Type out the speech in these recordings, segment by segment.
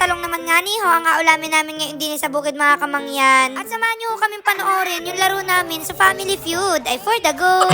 talong naman nga ni ho, ang aulamin namin ngayon din sa bukid mga kamangyan. At samahan niyo kaming panoorin yung laro namin sa Family Feud ay for the go.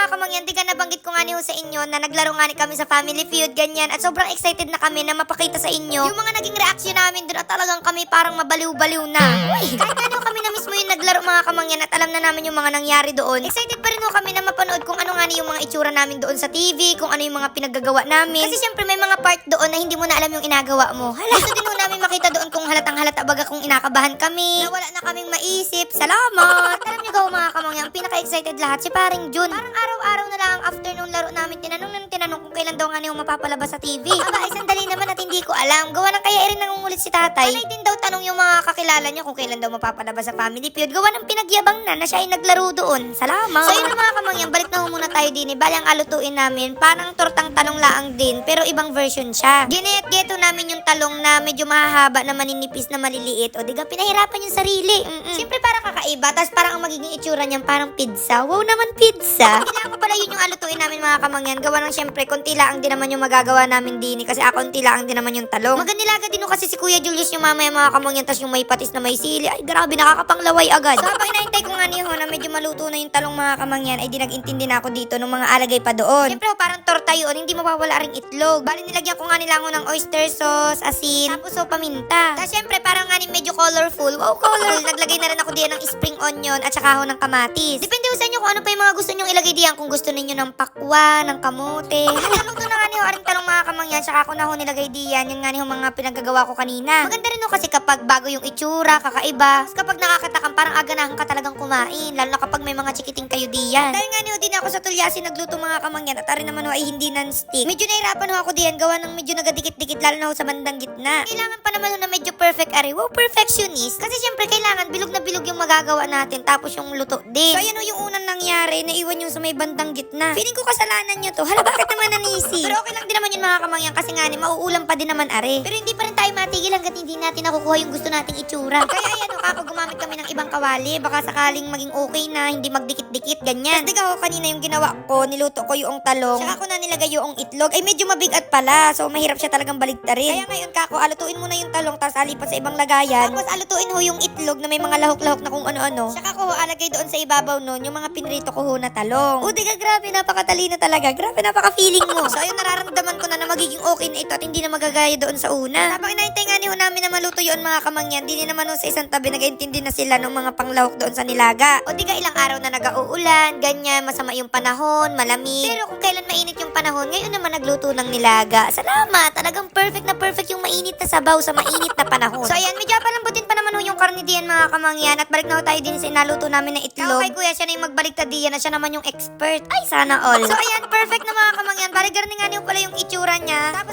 Mga kamangyan, di ka nabanggit ko nga niyo sa inyo na naglaro nga ni kami sa Family Feud, ganyan. At sobrang excited na kami na mapakita sa inyo yung mga naging reaksyon namin doon at talagang kami parang mabaliw-baliw na. Uy, kahit niyo kami na mismo yung naglaro mga kamangyan at alam na namin yung mga nangyari doon. Excited pa rin ho kami na mapanood kung ano nga ni yung mga itsura namin doon sa TV, kung ano yung mga pinaggagawa namin. Kasi syempre may mga part doon na hindi mo na alam yung inagawa mo. Hala, gusto din ho namin makita doon kung halatang halata baga kung inakabahan kami. Na wala na kaming maisip. Salamat! At alam niyo gaw mga kamangyan, ang pinaka-excited lahat si paring Jun. Parang araw-araw na lang after nung laro namin, tinanong nang tinanong kung kailan daw nga niyo mapapalabas sa TV. Aba, ay sandali naman at hindi ko alam. Gawa ng kaya rin nangungulit si tatay. Panay din daw tanong yung mga kakilala niya kung kailan daw mapapalabas sa Family Feud. Gawa ng pinagyabang na na siya ay naglaro doon. Salamat! So yun na mga kamangyan, balik na muna tayo din. Eh. Bali ang alutuin namin, parang tortang talong laang din, pero ibang version siya. Ginayat geto namin yung talong na medyo mahahaba na maninipis na maliliit. O diga, pinahirapan yung sarili. Mm-mm. Siyempre parang kakaiba, tapos parang ang magiging itsura niyan parang pizza. Wow naman pizza! Kailangan ko pala yun yung alutuin namin mga kamangyan. Gawa ng siyempre, konti lang din naman yung magagawa namin din. eh, Kasi ako konti lang din naman yung talong. Maganilaga din ho kasi si Kuya Julius yung mamaya mga kamangyan, tapos yung may patis na may sili. Ay grabe, nakakapanglaway agad. So habang inaintay ko nga niyo na medyo maluto na yung talong mga kamangyan, ay di nag-intindi na ako dito ng mga alagay pa doon. Siyempre ho, parang torta yun, hindi mawawala ring itlog. Bali nilagyan ko nga nila ako ng oyster sauce, asin, tapos ho paminta. Tapos siyempre parang nga ni medyo colorful. Wow, colorful. Naglagay na rin ako diyan ng spring onion at saka ho ng kamatis. Depende ho sa inyo kung ano pa yung mga gusto nyong ilagay diyan. Kung gusto ninyo ng pakwa, ng kamote. Halaluto na nga niyo aring talong mga kamangyan, saka ako na ho nilagay diyan. Yung nga niyo mga pinagagawa ko kanina. Maganda rin ho kasi kapag bago yung itsura, kakaiba. Kapag nakakatakam, parang aganahan ka talagang kumain. Lalo na kapag may mga chikiting kayo diyan. Dahil nga niyo din ako sa tulyasi nagluto mga kamangyan at arin naman ho ay hindi non-stick. Medyo nahirapan ho ako diyan gawa ng medyo nagadikit-dikit lalo na ho sa bandang gitna. Kailangan pa naman ho na medyo perfect ari. Wow, perfectionist. Kasi syempre kailangan bilog na bilog yung magagawa natin tapos yung luto din. So ayan ho yung unang nangyari, naiwan yung sa may bandang gitna. Feeling ko kasalanan nyo to. Hala, bakit naman nanisi? Pero okay lang din naman yun mga kamangyan kasi nga ni mauulam pa din naman are. Pero hindi pa rin tayo matigil hanggat hindi natin nakukuha yung gusto nating itsura. Kaya ayan ho, kako gumamit kami ng ibang kawali. Baka sakaling maging okay na, hindi magdikit-dikit, ganyan. Tapos diga ho, kanina yung ginawa ko, niluto ko yung talong. Saka ko na nilagay yung itlog. Ay medyo mabigat pala. So mahirap siya talagang baligtarin. Kaya ngayon kako, alutuin muna yung talong tapos alipat sa ibang lagayan. Tapos alutuin ho yung itlog na may mga lahok-lahok na kung ano-ano. Saka ko ho, alagay doon sa ibabaw nun yung mga pinrito ko ho na talong. O diga, grabe, napakatalino talaga. Grabe, napaka-feeling mo. So ayun, nararamdaman ko na na magiging okay na ito at hindi na magagaya doon sa una. Habang inaintay nga ni namin na maluto yun mga kamangyan, di naman ho sa isang tabi nag-intindi na sila ng mga panglahok doon sa nilaga. O diga, ilang araw na nag-uulan, ganyan, masama yung panahon, malamig. Pero kung kailan mainit yung panahon, ngayon naman nagluto ng nilaga. Salamat! Talagang perfect na perfect yung mainit na sabaw sa mainit na panahon. So ayan, medyo palambutin pa naman yung karne diyan mga kamangyan at balik na tayo din sa inaluto namin na itlog. Kay kuya, siya na yung magbaliktad diyan at siya naman yung expert. Ay, sana all. So ayan, perfect na mga kamangyan. Bali, garni nga niyo pala yung itsura niya. Tapos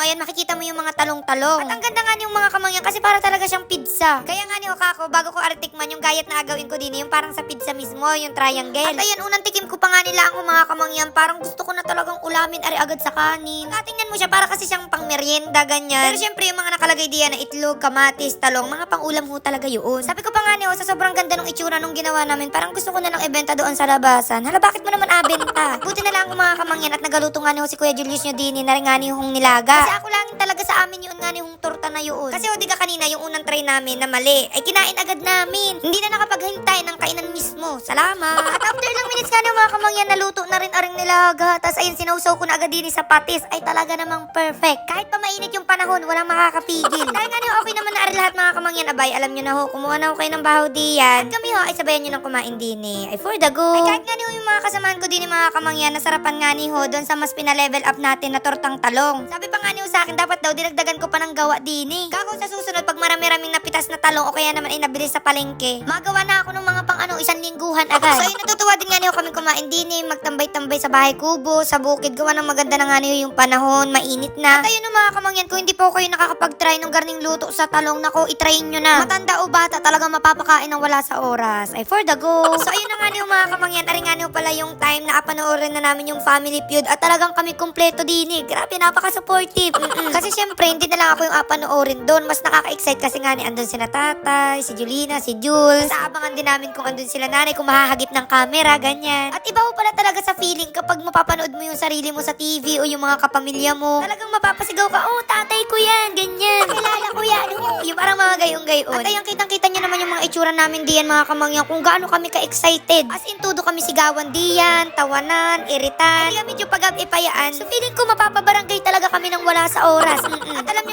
mo, ayan, makikita mo yung mga talong-talong. At ang ganda nga niyong mga kamangyan kasi para talaga siyang pizza. Kaya nga niyo kako, bago ko artikman yung gayat na agawin ko din, yung parang sa pizza mismo, yung triangle. At ayan, unang tikim ko pa nga nila ang mga kamangyan. Parang gusto ko na talagang ulamin ari agad sa kanin. Katingnan mo siya, para kasi siyang pang merienda, ganyan. Pero syempre, yung mga nakalagay diyan na itlog, kamatis, talong, mga pang-ulam ho talaga yun. Sabi ko pa nga niyo, sa sobrang ganda ng itsura nung ginawa namin, parang gusto ko na ng ibenta doon sa labasan. Hala, bakit mo naman abenta? Buti na lang mga kamangyan at nagaluto nga niyo si Kuya Julius nyo din, na nga niyo hong nilaga. Kasi ako lang talaga sa amin yun nga niyo hong torta na yun. Kasi o di ka kanina, yung unang try namin na mali, ay kinain agad namin. Hindi na nakapaghintay ng kainan mismo. Salamat. At after ilang minutes nga niyo mga kamangyan, naluto na rin aring nilaga. Tapos ayun, sinausaw ko na agad din sa patis. Ay talaga namang perfect. Kahit pa mainit yung panahon, walang makakapigil. Dahil nga niyo, okay naman na ari lahat mga kamangyan. Abay, alam nyo na ho, kumuha na ho kayo ng bahaw diyan. At kami ho, ay sabayan nyo ng kumain din eh. Ay for the go. Ay kahit nga niyo yung mga kasamahan ko din mga kamangyan, nasarapan nga ni ho doon sa mas pina-level up natin na tortang talong. Sabi pa nga niyo sa akin, dapat daw dinagdagan ko pa ng gawa din eh. Kako sa susunod, pag marami-raming napitas na talong o kaya naman ay nabili sa palengke, magawa na ako ng mga pang ano, isang lingguhan agad. So ayun, natutuwa din nga niyo kami kumain din eh, magtambay-tambay sa bahay kubo, sa bukid, gawa ng maganda na nga niyo yung panahon, mainit na. At ayun no, mga kamangyan, kung hindi po kayo nakakapag-try ng garning luto sa talong, nako, itry nyo na. Matanda o bata, talaga mapapakain ng wala sa oras. Ay, for the go. So ayun na nga niyo mga kamangyan, ari nga niyo pala yung time na apanoorin na namin yung family feud at talagang kami kumpleto din eh. Grabe, napaka-supportive. Mm-mm. Kasi syempre, hindi na lang ako yung apanoorin doon. Mas nakaka-excite kasi nga ni andun sila tatay, si Julina, si Jules. Saabangan din namin kung andun sila nanay, kung mahahagip ng camera, ganyan. At iba ho pala talaga sa feeling kapag mapapanood mo yung sarili mo sa TV o yung mga kapamilya mo. Talagang mapapasigaw ka, oh, tatay ko yan, ganyan. Kilala ko yan. oh." Yung parang mga gayong-gayon. At ayun, kitang-kita nyo naman yung mga itsura namin diyan, mga kamangyan, kung gaano kami ka-excited. As in, todo kami sigawan diyan, tawanan, iritan. Hindi kami yung pag-ipayaan. So, feeling ko mapapabarangay talaga kami nang wala sa oras. Mm-mm. At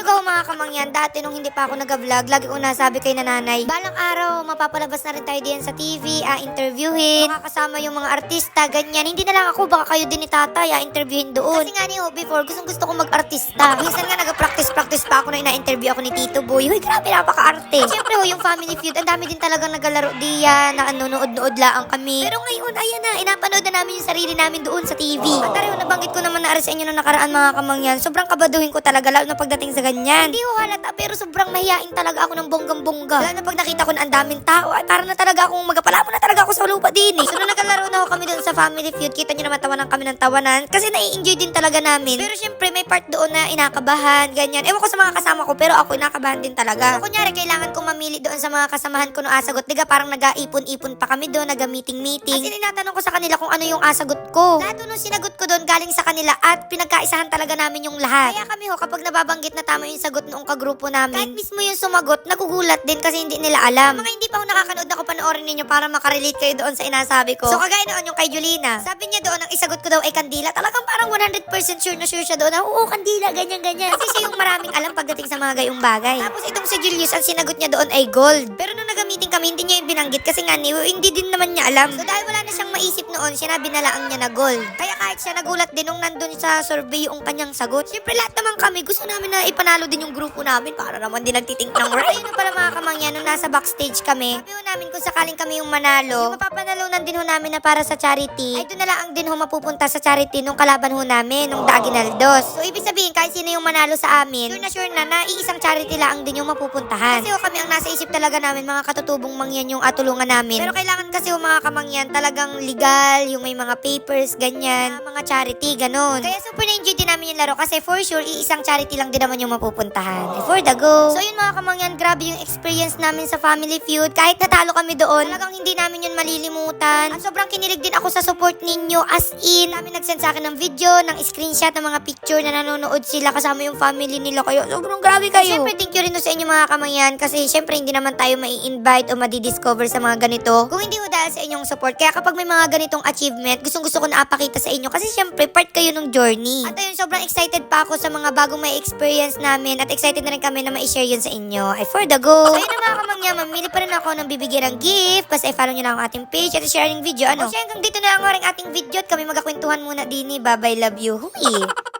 ko mga kamangyan, dati nung hindi pa ako nag-vlog, lagi ko nasabi kay nanay, balang araw, mapapalabas na rin tayo diyan sa TV, ah, interviewin, makakasama yung mga artista, ganyan. Hindi na lang ako, baka kayo din ni tatay, ah, interviewin doon. Kasi nga ni ho, before, gustong gusto ko mag-artista. Minsan nga nag-practice-practice pa ako na ina-interview ako ni Tito Boy. Hoy, grabe, napaka-arte. Siyempre ho, yung Family Feud, ang dami din talagang nagalaro diyan, na nanonood-nood lang kami. Pero ngayon, ayan na, inapanood na namin yung sarili namin doon sa TV. At tari ho, nabanggit ko naman na sa inyo nung nakaraan mga kamangyan, sobrang kabaduhin ko talaga, lalo na pagdating sa ganyan. Hindi ho halata, pero sobrang mahihain talaga ako ng bonggang-bongga. Lalo na pag nakita ko na ang daming tao, ay para na talaga akong magapalabo na talaga ako sa lupa din eh. So nung nagalaro na ho kami doon sa Family Feud, kita nyo naman tawanan kami ng tawanan, kasi nai-enjoy din talaga namin. Pero syempre, may part doon na inakabahan, ganyan. Ewan ko sa mga kasama ko, pero ako inakabahan din talaga. So kunyari, kailangan kong mamili doon sa mga kasamahan ko no asagot. Diga parang nag-aipon-ipon pa kami doon, nag-meeting-meeting. As in, tinatanong ko sa kanila kung ano yung asagot ko. Lahat nung sinagot ko doon galing sa kanila at pinagkaisahan talaga namin yung lahat. Kaya kami ho, kapag nababanggit na tama yung sagot noong kagrupo namin, kahit mismo yung sumagot, nagugulat din kasi hindi nila alam. Mga hindi pa ho nakakanood ako panoorin ninyo para makarelate kayo doon sa inasabi ko. So kagaya noon yung kay Julina, sabi niya doon ang isagot ko daw ay kandila. Talagang parang 100% sure na sure siya doon na, oo, kandila, ganyan, ganyan. Kasi siya yung maraming alam pagdating sa mga gayong bagay. Tapos itong si Julius, ang sinagot niya doon ay gold. Pero nung nag-meeting kami, hindi niya yung binanggit kasi nga ni, hindi din naman niya alam. So dahil wala maisip noon, sinabi na lang niya na gold. Kaya kahit siya nagulat din nung nandun sa survey yung kanyang sagot. Siyempre lahat naman kami, gusto namin na ipanalo din yung grupo namin para naman din nagtitink ng right. Ayun pala mga kamangyan, nung nasa backstage kami, sabi ho namin kung sakaling kami yung manalo, yung mapapanalunan din ho namin na para sa charity, ay doon na lang ang din ho mapupunta sa charity nung kalaban ho namin, nung Daginaldos. So ibig sabihin, kahit sino yung manalo sa amin, sure na sure na na iisang charity lang din yung mapupuntahan. Kasi ho kami ang nasa isip talaga namin, mga katutubong mangyan yung atulungan namin. Pero kailangan kasi ho mga kamangyan, talagang legal, yung may mga papers, ganyan, mga charity, ganun. Kaya super na-enjoy din namin yung laro kasi for sure, iisang charity lang din naman yung mapupuntahan. For the go. So yun mga kamangyan, grabe yung experience namin sa Family Feud. Kahit natalo kami doon, talagang hindi namin yun malilimutan. At sobrang kinilig din ako sa support ninyo as in. Dami nag-send sa akin ng video, ng screenshot, ng mga picture na nanonood sila kasama yung family nila kayo. Sobrang grabe kayo. Siyempre, thank you rin sa inyo mga kamangyan kasi siyempre hindi naman tayo mai invite o madi-discover sa mga ganito. Kung hindi ho dahil sa inyong support. Kaya kapag may mga ganitong achievement, gustong gusto ko na apakita sa inyo kasi siyempre part kayo ng journey. At ayun, sobrang excited pa ako sa mga bagong may experience namin at excited na rin kami na ma-share yun sa inyo. Ay, for the go! So, ayun na mga kamangyan, mamili pa rin ako ng bibigyan ng gift. Basta i-follow nyo lang ang ating page at i-share yung video. Ano? O siya, hanggang dito na ang ating video at kami magkakwentuhan muna din Bye-bye, love you. Huy!